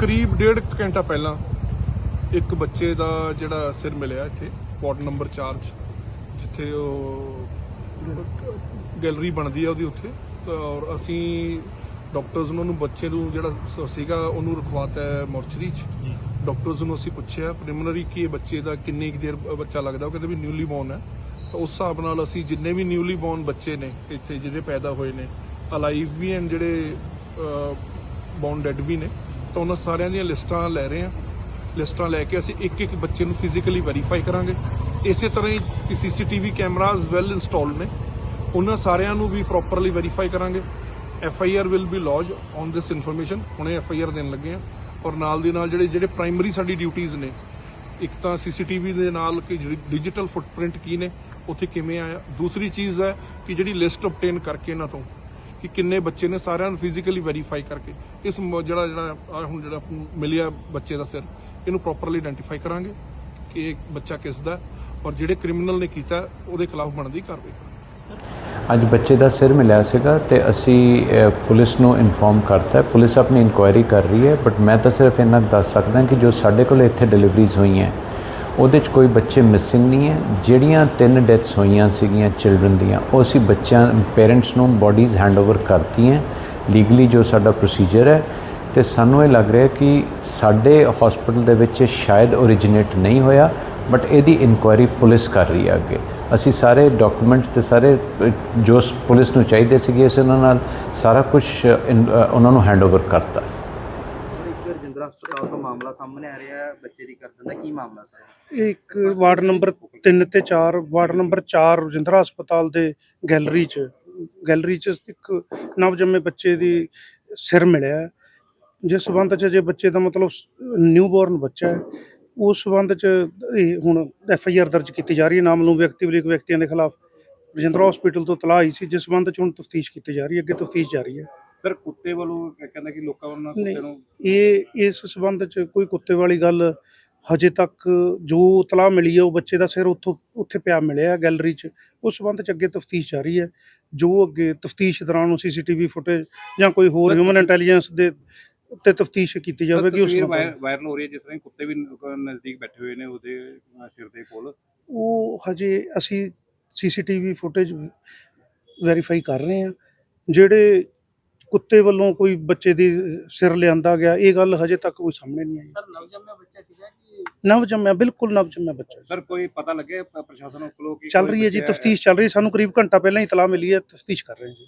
ਕਰੀਬ ਡੇਢ ਘੰਟਾ ਪਹਿਲਾਂ ਇੱਕ ਬੱਚੇ ਦਾ ਜਿਹੜਾ ਸਿਰ ਮਿਲਿਆ ਇੱਥੇ ਵਾਰਡ ਨੰਬਰ 4 'ਚ ਜਿੱਥੇ ਉਹ ਗੈਲਰੀ ਬਣਦੀ ਆ ਉਹਦੀ ਉੱਥੇ। ਔਰ ਅਸੀਂ ਡਾਕਟਰਸ ਨੂੰ ਉਹਨੂੰ ਬੱਚੇ ਨੂੰ ਜਿਹੜਾ ਸੀਗਾ ਉਹਨੂੰ ਰਖਵਾਤਾ ਹੈ ਮੋਰਚਰੀ 'ਚ। ਡਾਕਟਰਸ ਨੂੰ ਅਸੀਂ ਪੁੱਛਿਆ ਪ੍ਰੀਲਿਮਿਨਰੀ ਕਿ ਇਹ ਬੱਚੇ ਦਾ ਕਿੰਨੀ ਕੁ ਦੇਰ ਬੱਚਾ ਲੱਗਦਾ ਉਹ ਕਹਿੰਦੇ ਵੀ ਨਿਊਲੀ ਬੋਰਨ ਹੈ। ਤਾਂ ਉਸ ਹਿਸਾਬ ਨਾਲ ਅਸੀਂ ਜਿੰਨੇ ਵੀ ਨਿਊਲੀ ਬੋਰਨ ਬੱਚੇ ਨੇ ਇੱਥੇ ਜਿਹੜੇ ਪੈਦਾ ਹੋਏ ਨੇ ਅਲਾਈਵ ਵੀ ਹਨ ਜਿਹੜੇ ਬੋਰਨ ਡੈਡ ਵੀ ਨੇ ਤਾਂ ਉਹਨਾਂ ਸਾਰਿਆਂ ਦੀਆਂ ਲਿਸਟਾਂ ਲੈ ਰਹੇ ਹਾਂ। ਲਿਸਟਾਂ ਲੈ ਕੇ ਅਸੀਂ ਇੱਕ ਇੱਕ ਬੱਚੇ ਨੂੰ ਫਿਜ਼ੀਕਲੀ ਵੈਰੀਫਾਈ ਕਰਾਂਗੇ। ਇਸੇ ਤਰ੍ਹਾਂ ਹੀ ਸੀਸੀਟੀਵੀ ਕੈਮਰਾਜ਼ ਵੈਲ ਇੰਸਟਾਲਡ ਨੇ। ਉਹਨਾਂ ਸਾਰਿਆਂ ਨੂੰ ਵੀ ਪ੍ਰੋਪਰਲੀ ਵੈਰੀਫਾਈ ਕਰਾਂਗੇ। F I R will be lodge on this information ਹੁਣੇ ਐਫ ਆਈ ਆਰ ਦੇਣ ਲੱਗੇ ਆ ਔਰ ਨਾਲ ਦੀ ਨਾਲ ਜਿਹੜੇ ਜਿਹੜੇ ਪ੍ਰਾਇਮਰੀ ਸਾਡੀ ਡਿਊਟੀਆਂ ਨੇ, ਇੱਕ ਤਾਂ ਸੀਸੀਟੀਵੀ ਦੇ ਨਾਲ ਕਿ ਜਿਹੜੀ ਡਿਜੀਟਲ ਫੁੱਟਪ੍ਰਿੰਟ ਕੀ ਨੇ, ਉੱਥੇ ਕਿਵੇਂ ਆਇਆ। ਦੂਸਰੀ ਚੀਜ਼ ਹੈ ਕਿ ਜਿਹੜੀ ਲਿਸਟ ਆਬਟੇਨ ਕਰਕੇ ਇਹਨਾਂ ਤੋਂ ਕਿ ਕਿੰਨੇ ਬੱਚੇ ਨੇ ਸਾਰਿਆਂ ਨੂੰ ਫਿਜ਼ੀਕਲੀ ਵੈਰੀਫਾਈ ਕਰਕੇ ਇਸ ਜਿਹੜਾ ਜਿਹੜਾ ਹੁਣ ਜਿਹੜਾ ਮਿਲਿਆ ਬੱਚੇ ਦਾ ਸਿਰ, ਇਹਨੂੰ ਪ੍ਰੋਪਰਲੀ ਆਇਡੈਂਟੀਫਾਈ ਕਰਾਂਗੇ ਕਿ ਇਹ ਬੱਚਾ ਕਿਸ ਦਾ ਔਰ ਜਿਹੜੇ ਕ੍ਰਿਮੀਨਲ ਨੇ ਕੀਤਾ, ਉਹਦੇ ਖਿਲਾਫ ਬਣਦੀ ਕਾਰਵਾਈ ਕਰਾਂਗੇ। ਅੱਜ ਬੱਚੇ ਦਾ ਸਿਰ ਮਿਲਿਆ ਸੀਗਾ ਤੇ ਅਸੀਂ ਪੁਲਿਸ ਨੂੰ ਇਨਫੋਰਮ ਕਰਤਾ ਪੁਲਿਸ ਆਪਣੀ ਇਨਕੁਆਇਰੀ ਕਰ ਰਹੀ ਹੈ ਬਟ ਮੈਂ ਤਾਂ ਸਿਰਫ ਇੰਨਾ ਕੁ ਦੱਸ ਸਕਦਾ ਕਿ ਜੋ ਸਾਡੇ ਕੋਲ ਇੱਥੇ ਡਿਲੀਵਰੀਜ਼ ਹੋਈਆਂ ਉਹਦੇ 'ਚ ਕੋਈ ਬੱਚੇ ਮਿਸਿੰਗ ਨਹੀਂ ਹੈ। ਜਿਹੜੀਆਂ ਤਿੰਨ ਡੈਥਸ ਹੋਈਆਂ ਸੀਗੀਆਂ ਚਿਲਡਰਨ ਦੀਆਂ, ਉਹ ਅਸੀਂ ਬੱਚਿਆਂ ਪੇਰੈਂਟਸ ਨੂੰ ਬੋਡੀਜ਼ ਹੈਂਡਓਵਰ ਕਰਤੀਆਂ। ਲੀਗਲੀ ਜੋ ਸਾਡਾ ਪ੍ਰੋਸੀਜਰ ਹੈ, ਤੇ ਸਾਨੂੰ ਇਹ ਲੱਗ ਰਿਹਾ ਕਿ ਸਾਡੇ ਹਸਪੀਟਲ ਦੇ ਵਿੱਚ ਸ਼ਾਇਦ ਓਰੀਜਿਨੇਟ ਨਹੀਂ ਹੋਇਆ ਬਟ ਇਹਦੀ ਇਨਕੁਆਇਰੀ ਪੁਲਿਸ ਕਰ ਰਹੀ ਹੈ ਅੱਗੇ। ਅਸੀਂ ਸਾਰੇ ਡਾਕੂਮੈਂਟਸ ਤੇ ਸਾਰੇ ਜੋ ਪੁਲਿਸ ਨੂੰ ਚਾਹੀਦੇ ਸੀਗੇ ਅਸੀਂ ਉਹਨਾਂ ਨਾਲ ਸਾਰਾ ਕੁਝ ਉਹਨਾਂ ਨੂੰ ਹੈਂਡਓਵਰ ਕਰਤਾ। ਇੱਕ ਰਜਿੰਦਰਾ ਹਸਪਤਾਲ ਤੋਂ ਮਾਮਲਾ ਸਾਹਮਣੇ ਆ ਰਿਹਾ ਹੈ। ਬੱਚੇ ਦੀ ਕਰਦਨ ਦਾ ਕੀ ਮਾਮਲਾ ਸਰ? ਇੱਕ ਵਾਰਡ ਨੰਬਰ 3 ਤੇ 4 ਵਾਰਡ ਨੰਬਰ 4 ਰਜਿੰਦਰਾ ਹਸਪਤਾਲ ਦੇ ਗੈਲਰੀ 'ਚ ਗੈਲਰੀ 'ਚ ਇੱਕ ਨਵਜੰਮੇ ਬੱਚੇ ਦੀ ਸਿਰ ਮਿਲਿਆ ਜਿਸ ਸਬੰਧ 'ਚ ਜੇ ਬੱਚੇ ਦਾ ਮਤਲਬ ਨਿਊਬੋਰਨ ਬੱਚਾ ਹੈ, ਉਸ ਸਬੰਧ 'ਚ ਇਹ ਹੁਣ ਐਫ ਆਈ ਆਰ ਦਰਜ ਕੀਤੀ ਜਾ ਰਹੀ ਹੈ। ਨਾਮ ਨੂੰ ਵਿਅਕਤੀ ਵਿਲੀਕ ਵਿਅਕਤੀਆਂ ਦੇ ਖਿਲਾਫ ਰਜਿੰਦਰਾ ਹਸਪੀਟਲ ਤੋਂ ਤਲਾਹ ਆਈ ਸੀ। ਜਿਸ ਸਬੰਧ 'ਚ ਹੁਣ ਤਫਤੀਸ਼ ਕੀਤੀ ਜਾ ਰਹੀ ਹੈ। ਅੱਗੇ ਤਫਤੀਸ਼ ਜਾਰੀ ਹੈ। ਸਰ ਕੁੱਤੇ ਵੱਲੋਂ ਕਹਿੰਦਾ ਕਿ ਲੋਕਾਂ ਵੱਲੋਂ। ਕੁੱਤੇ ਨੂੰ ਇਹ ਇਸ ਸਬੰਧ ਚ ਕੋਈ ਕੁੱਤੇ ਵਾਲੀ ਗੱਲ ਹਜੇ ਤੱਕ ਜੋ ਤਲਾਹ ਮਿਲੀ ਹੈ ਉਹ ਬੱਚੇ ਦਾ ਸਿਰ ਉੱਥੋਂ ਉੱਥੇ ਪਿਆ ਮਿਲਿਆ ਗੈਲਰੀ 'ਚ। ਉਸ ਸਬੰਧ ਚ ਅੱਗੇ ਤਫਤੀਸ਼ ਜਾਰੀ ਹੈ। ਜੋ ਅੱਗੇ ਤਫਤੀਸ਼ ਦੌਰਾਨ ਉਹ ਸੀਸੀਟੀਵੀ ਫੁਟੇਜ ਜਾਂ ਕੋਈ ਹੋਰ ਸਰ, ਹਿਊਮਨ ਤੁਸੀਂ- ਇੰਟੈਲੀਜੈਂਸ ਦੇ ਉੱਤੇ ਤਫਤੀਸ਼ ਕੀਤੀ ਜਾਵੇਗੀ ਉਸ ਤਸਵੀਰ ਵਾਇਰਲ ਹੋ ਰਹੀ ਹੈ ਜਿਸ ਤਰ੍ਹਾਂ ਕੁੱਤੇ ਵੀ ਨ- ਨਜ਼ਦੀਕ ਬੈਠੇ ਹੋਏ ਨੇ ਉਹਦੇ ਸਿਰ ਦੇ ਕੋਲ। ਉਹ ਹਜੇ ਅਸੀਂ ਸੀਸੀਟੀਵੀ ਫੁਟੇਜ ਵੈਰੀਫਾਈ ਕਰ ਰਹੇ ਹਾਂ। ਜਿਹੜੇ ਕੁੱਤੇ ਵੱਲੋਂ ਕੋਈ ਬੱਚੇ ਦੀ ਸਿਰ ਲਿਆਂਦਾ ਗਿਆ ਇਹ ਗੱਲ ਹਜੇ ਤੱਕ ਕੋਈ ਸਾਹਮਣੇ ਨਹੀਂ ਆਈ। ਸਰ ਨਵਜੰਮਿਆ ਬੱਚਾ ਸੀਗਾ ਕਿ ਨਵ ਜੰਮਿਆ ਬਿਲਕੁਲ ਨਵ ਜੰਮਿਆ ਬੱਚਾ ਸਰ ਕੋਈ ਪਤਾ ਲੱਗੇ ਪ੍ਰਸ਼ਾਸਨ ਕੋਲੋਂ ਕਿ ਚੱਲ ਕੋਈ ਰਹੀ ਹੈ ਜੀ ਬੱਚਾ ਤਫਤੀਸ਼ ਚੱਲ ਰਹੀ ਹੈ ਸਾਨੂੰ ਕਰੀਬ ਘੰਟਾ ਪਹਿਲਾਂ ਹੀ ਇਤਲਾਹ ਮਿਲੀ ਹੈ ਤਫਤੀਸ਼ ਕਰ ਰਹੇ ਹਾਂ ਜੀ।